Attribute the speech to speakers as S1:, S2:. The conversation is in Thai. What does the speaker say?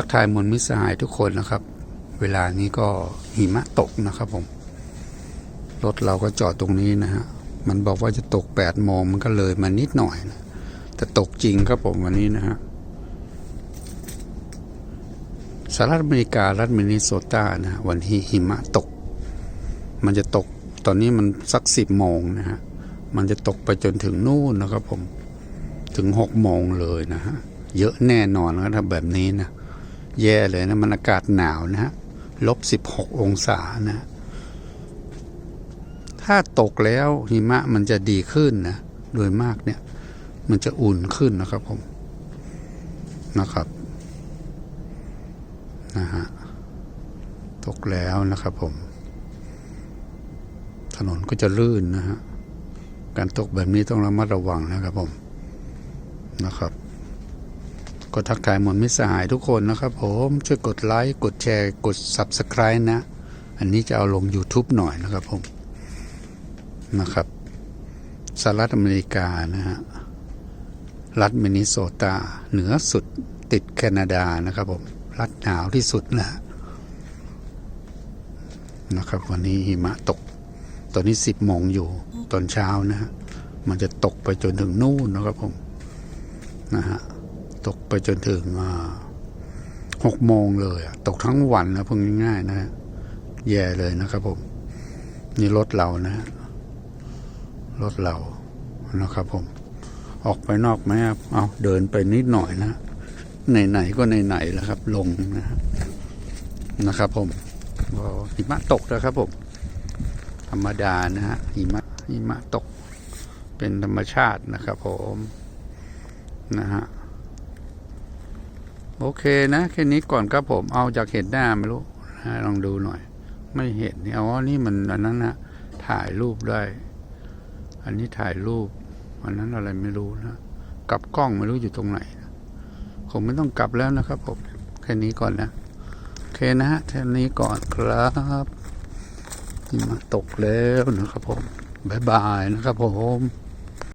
S1: ทักทายมวลมิสหายทุกคนนะครับ เวลานี้ก็หิมะตกนะครับผม รถเราก็จอดตรงนี้นะฮะ มันบอกว่าจะตก8ปดโมงมันก็เลยมานิดหน่อยนะแต่ตกจริงครับผมวันนี้นะฮะสหรัฐอเมริการัฐมินนิโซตานะวันที่หิมะตก มันจะตกตอนนี้มันสักสิบโมงนะฮะ มันจะตกไปจนถึงนู่นนะครับผม ถึงหกโมงเลยนะฮะ เยอะแน่นอนนะครับแบบนี้นะ แย่เลยนะ มันอากาศหนาวนะฮะลบสิบหกองศานะ ถ้าตกแล้วหิมะมันจะดีขึ้นนะ โดยมากเนี่ย มันจะอุ่นขึ้นนะครับผม นะครับ นะฮะ ตกแล้วนะครับผม ถนนก็จะลื่นนะฮะ การตกแบบนี้ต้องระมัดระวังนะครับผม นะครับ ก็ทักทายมวลมิสหายทุกคนนะครับผมช่วยกดไลค์กดแชร์กด Subscribe นะ อันนี้จะเอาลง YouTube หน่อยนะครับผมนะครับสหรัฐอเมริกานะฮะรัฐมินนิโซตา เหนือสุดติดแคนาดานะครับผม รัฐหนาวที่สุดนะฮะนะครับ วันนี้หิมะตก ตอนนี้สิบโมงอยู่ตอนเช้านะฮะมันจะตกไปจนถึงนู่นนะครับผม นะฮะ ตกไปจนถึงหกโมงเลยตกทั้งวันนะพูดง่ายๆนะฮะแย่เลยนะครับผม นี่รถเรานะรถเรานะครับผม ออกไปนอกไหมครับเอาเดินไปนิดหน่อยนะไหนๆก็ไหนๆแล้วครับ ลงนะนะครับผมหิมะตกนะครับผม ธรรมดานะฮะหิมะหิมะตกเป็นธรรมชาตินะครับผมนะฮะ โอเคนะแค่นี้ก่อนครับผมเอาจากเห็นหน้าไม่รู้นะลองดูหน่อย ไม่เห็นนี่อ๋อนี่มันอันนั้นนะถ่ายรูปได้ อันนี้ถ่ายรูป อันนั้นอะไรไม่รู้นะกลับกล้องไม่รู้อยู่ตรงไหนนะคงไม่ต้องกลับแล้วนะครับผมแค่นี้ก่อนนะโอเคนะฮะแค่นี้ก่อนครับมาตกแล้วนะครับผมบ๊ายบายนะครับผม